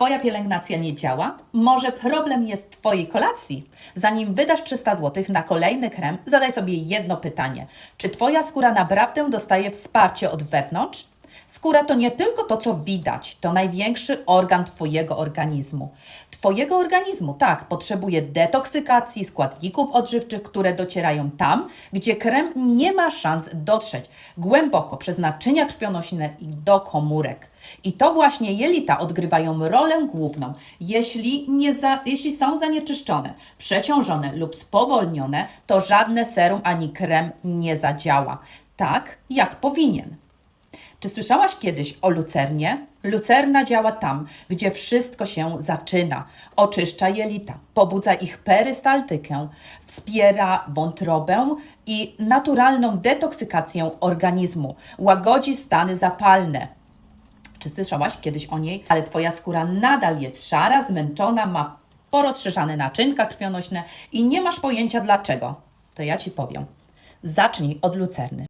Twoja pielęgnacja nie działa? Może problem jest Twojej kolacji? Zanim wydasz 300 zł na kolejny krem, zadaj sobie jedno pytanie. Czy Twoja skóra naprawdę dostaje wsparcie od wewnątrz? Skóra to nie tylko to, co widać, to największy organ Twojego organizmu. Twojego organizmu, tak, potrzebuje detoksykacji składników odżywczych, które docierają tam, gdzie krem nie ma szans dotrzeć, głęboko przez naczynia krwionośne i do komórek. I to właśnie jelita odgrywają rolę główną. Jeśli, nie za, jeśli są zanieczyszczone, przeciążone lub spowolnione, to żadne serum ani krem nie zadziała tak, jak powinien. Czy słyszałaś kiedyś o lucernie? Lucerna działa tam, gdzie wszystko się zaczyna. Oczyszcza jelita, pobudza ich perystaltykę, wspiera wątrobę i naturalną detoksykację organizmu, łagodzi stany zapalne. Czy słyszałaś kiedyś o niej? Ale Twoja skóra nadal jest szara, zmęczona, ma porozszerzane naczynka krwionośne i nie masz pojęcia dlaczego. To ja Ci powiem. Zacznij od lucerny.